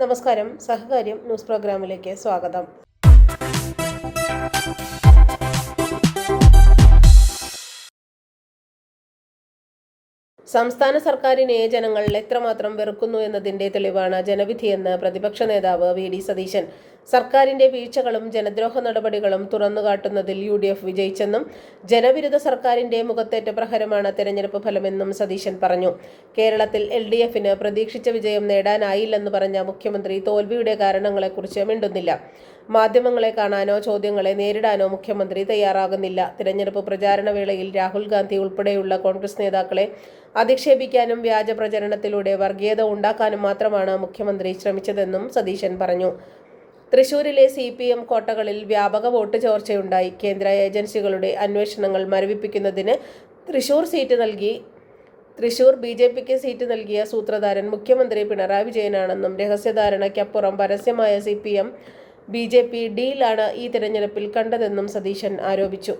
നമസ്കാരം. സഹകാര്യം ന്യൂസ് പ്രോഗ്രാമിലേക്ക് സ്വാഗതം. സംസ്ഥാന സർക്കാരിനെ ജനങ്ങൾ എത്രമാത്രം വെറുക്കുന്നു എന്നതിന്റെ തെളിവാണ് ജനവിധിയെന്ന് പ്രതിപക്ഷ നേതാവ് വി ഡി സതീശൻ. സർക്കാരിന്റെ വീഴ്ചകളും ജനദ്രോഹ നടപടികളും തുറന്നുകാട്ടുന്നതിൽ യു ഡി എഫ് വിജയിച്ചെന്നും ജനവിരുദ്ധ സർക്കാരിന്റെ മുഖത്തേറ്റ പ്രഹരമാണ് തെരഞ്ഞെടുപ്പ് ഫലമെന്നും സതീശൻ പറഞ്ഞു. കേരളത്തിൽ എൽ ഡി എഫിന് പ്രതീക്ഷിച്ച വിജയം നേടാനായില്ലെന്ന് പറഞ്ഞ മുഖ്യമന്ത്രി തോൽവിയുടെ കാരണങ്ങളെക്കുറിച്ച് മിണ്ടുന്നില്ല. മാധ്യമങ്ങളെ കാണാനോ ചോദ്യങ്ങളെ നേരിടാനോ മുഖ്യമന്ത്രി തയ്യാറാകുന്നില്ല. തിരഞ്ഞെടുപ്പ് പ്രചാരണ വേളയിൽ രാഹുൽ ഗാന്ധി ഉൾപ്പെടെയുള്ള കോൺഗ്രസ് നേതാക്കളെ അധിക്ഷേപിക്കാനും വ്യാജ പ്രചരണത്തിലൂടെ വർഗീയത ഉണ്ടാക്കാനും മാത്രമാണ് മുഖ്യമന്ത്രി ശ്രമിച്ചതെന്നും സതീശൻ പറഞ്ഞു. തൃശൂരിലെ സി പി എം കോട്ടകളിൽ വ്യാപക വോട്ട് ചോർച്ചയുണ്ടായി. കേന്ദ്ര ഏജൻസികളുടെ അന്വേഷണങ്ങൾ മരവിപ്പിക്കുന്നതിന് തൃശൂർ സീറ്റ് നൽകി തൃശൂർ ബി ജെ പിക്ക് സീറ്റ് നൽകിയ സൂത്രധാരൻ മുഖ്യമന്ത്രി പിണറായി വിജയനാണെന്നും രഹസ്യധാരണയ്ക്കപ്പുറം പരസ്യമായ C P M B J P ഡീലാണ് ഈ തിരഞ്ഞെടുപ്പിൽ കണ്ടതെന്നും സതീശൻ ആരോപിച്ചു.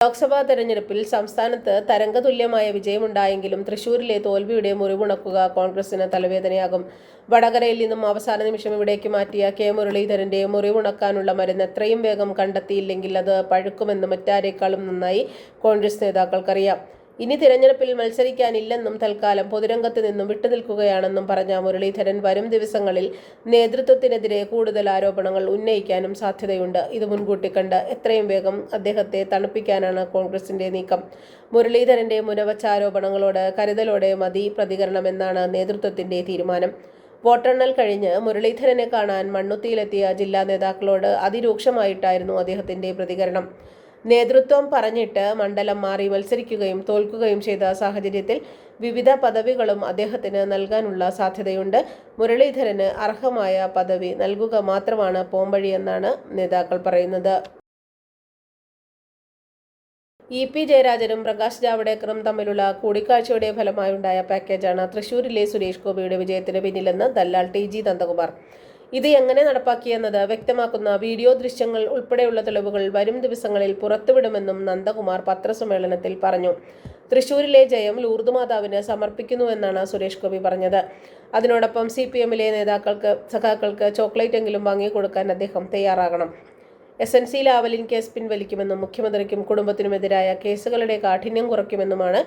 ലോക്സഭാ തെരഞ്ഞെടുപ്പിൽ സംസ്ഥാനത്ത് തരംഗതുല്യമായ വിജയമുണ്ടായെങ്കിലും തൃശൂരിലെ തോൽവിയുടെ മുറിവുണക്കുക കോൺഗ്രസിന് തലവേദനയാകും. വടകരയിൽ നിന്നും അവസാന നിമിഷം ഇവിടേക്ക് മാറ്റിയ കെ മുരളീധരന്റെ മുറിവുണക്കാനുള്ള മരുന്ന് എത്രയും വേഗം കണ്ടെത്തിയില്ലെങ്കിൽ അത് പഴുക്കുമെന്ന് മറ്റാരേക്കാളും നന്നായി കോൺഗ്രസ് നേതാക്കൾക്കറിയാം. ഇനി തിരഞ്ഞെടുപ്പിൽ മത്സരിക്കാനില്ലെന്നും തൽക്കാലം പൊതുരംഗത്ത് നിന്നും വിട്ടുനിൽക്കുകയാണെന്നും പറഞ്ഞ മുരളീധരൻ വരും ദിവസങ്ങളിൽ നേതൃത്വത്തിനെതിരെ കൂടുതൽ ആരോപണങ്ങൾ ഉന്നയിക്കാനും സാധ്യതയുണ്ട്. ഇത് മുൻകൂട്ടി കണ്ട് എത്രയും വേഗം അദ്ദേഹത്തെ തണുപ്പിക്കാനാണ് കോൺഗ്രസിന്റെ നീക്കം. മുരളീധരന്റെ മുനവച്ച ആരോപണങ്ങളോട് കരുതലോടെ മതി പ്രതികരണമെന്നാണ് നേതൃത്വത്തിന്റെ തീരുമാനം. വോട്ടെണ്ണൽ കഴിഞ്ഞ് മുരളീധരനെ കാണാൻ മണ്ണുത്തിയിലെത്തിയ ജില്ലാ നേതാക്കളോട് അതിരൂക്ഷമായിട്ടായിരുന്നു അദ്ദേഹത്തിന്റെ പ്രതികരണം. നേതൃത്വം പറഞ്ഞിട്ട് മണ്ഡലം മാറി മത്സരിക്കുകയും തോൽക്കുകയും ചെയ്ത സാഹചര്യത്തിൽ വിവിധ പദവികളും അദ്ദേഹത്തിന് നൽകാനുള്ള സാധ്യതയുണ്ട്. മുരളീധരന് അർഹമായ പദവി നൽകുക മാത്രമാണ് പോംവഴിയെന്നാണ് നേതാക്കൾ പറയുന്നത്. ഇ പി ജയരാജനും പ്രകാശ് ജാവ്ദേക്കറും തമ്മിലുള്ള കൂടിക്കാഴ്ചയുടെ ഫലമായുണ്ടായ പാക്കേജാണ് തൃശൂരിലെ സുരേഷ് ഗോപിയുടെ വിജയത്തിന് പിന്നിലെന്ന് ദല്ലാൽ ടി ജി നന്ദകുമാർ. ഇത് എങ്ങനെ നടപ്പാക്കിയെന്നത് വ്യക്തമാക്കുന്ന വീഡിയോ ദൃശ്യങ്ങൾ ഉൾപ്പെടെയുള്ള തെളിവുകൾ വരും ദിവസങ്ങളിൽ പുറത്തുവിടുമെന്നും നന്ദകുമാർ പത്രസമ്മേളനത്തിൽ പറഞ്ഞു. തൃശൂരിലെ ജയം ലൂർദ് മാതാവിന് സമർപ്പിക്കുന്നുവെന്നാണ് സുരേഷ് ഗോപി പറഞ്ഞത്. അതിനോടൊപ്പം സി പി എമ്മിലെ നേതാക്കൾക്ക് സഖാക്കൾക്ക് ചോക്ലേറ്റ് എങ്കിലും വാങ്ങിക്കൊടുക്കാൻ അദ്ദേഹം തയ്യാറാകണം. S N C Lavalin case പിൻവലിക്കുമെന്നും മുഖ്യമന്ത്രിക്കും കുടുംബത്തിനുമെതിരായ കേസുകളുടെ കാഠിന്യം കുറയ്ക്കുമെന്നുമാണ്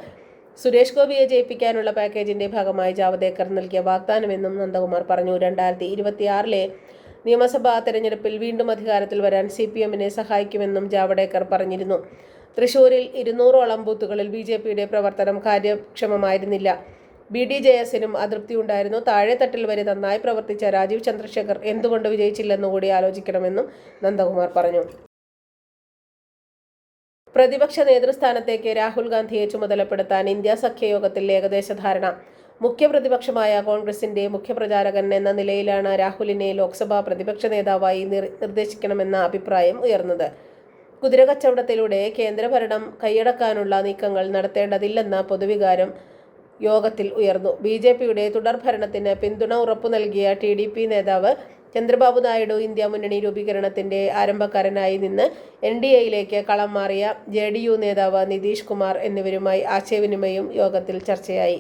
സുരേഷ് ഗോപിയെ ജയിപ്പിക്കാനുള്ള പാക്കേജിന്റെ ഭാഗമായി ജാവദേക്കർ നൽകിയ വാഗ്ദാനമെന്നും നന്ദകുമാർ പറഞ്ഞു. രണ്ടായിരത്തി ഇരുപത്തിയാറിലെ നിയമസഭാ തെരഞ്ഞെടുപ്പിൽ വീണ്ടും അധികാരത്തിൽ വരാൻ സി പി എമ്മിനെ സഹായിക്കുമെന്നും ജാവദേക്കർ പറഞ്ഞിരുന്നു. തൃശൂരിൽ ഇരുന്നൂറോളം ബൂത്തുകളിൽ ബി ജെ പിയുടെ പ്രവർത്തനം കാര്യക്ഷമമായിരുന്നില്ല. ബി ഡി ജെ എസിനും അതൃപ്തിയുണ്ടായിരുന്നു. താഴെത്തട്ടിൽ വരെ നന്നായി പ്രവർത്തിച്ച രാജീവ് ചന്ദ്രശേഖർ എന്തുകൊണ്ട് വിജയിച്ചില്ലെന്നുകൂടി ആലോചിക്കണമെന്നും നന്ദകുമാർ പറഞ്ഞു. പ്രതിപക്ഷ നേതൃസ്ഥാനത്തേക്ക് രാഹുൽ ഗാന്ധിയെ ചുമതലപ്പെടുത്താൻ ഇന്ത്യ സഖ്യയോഗത്തിൽ ഏകദേശ ധാരണ. മുഖ്യപ്രതിപക്ഷമായ കോൺഗ്രസിന്റെ മുഖ്യപ്രചാരകൻ എന്ന നിലയിലാണ് രാഹുലിനെ ലോക്സഭാ പ്രതിപക്ഷ നേതാവായി നിർദ്ദേശിക്കണമെന്ന അഭിപ്രായം ഉയർന്നത്. കുതിരകച്ചവടത്തിലൂടെ കേന്ദ്രഭരണം കൈയടക്കാനുള്ള നീക്കങ്ങൾ നടത്തേണ്ടതില്ലെന്ന പൊതുവികാരം യോഗത്തിൽ ഉയർന്നു. ബി ജെ പിയുടെ തുടർഭരണത്തിന് പിന്തുണ ഉറപ്പു നൽകിയ ടി ഡി പി നേതാവ് ചന്ദ്രബാബു നായിഡു ഇന്ത്യ മുന്നണി രൂപീകരണത്തിന്റെ ആരംഭക്കാരനായി നിന്ന് എൻ ഡി എയിലേക്ക് കളം മാറിയ ജെ ഡി യു നേതാവ് നിതീഷ് കുമാർ എന്നിവരുമായി ആശയവിനിമയം യോഗത്തിൽ ചർച്ചയായി.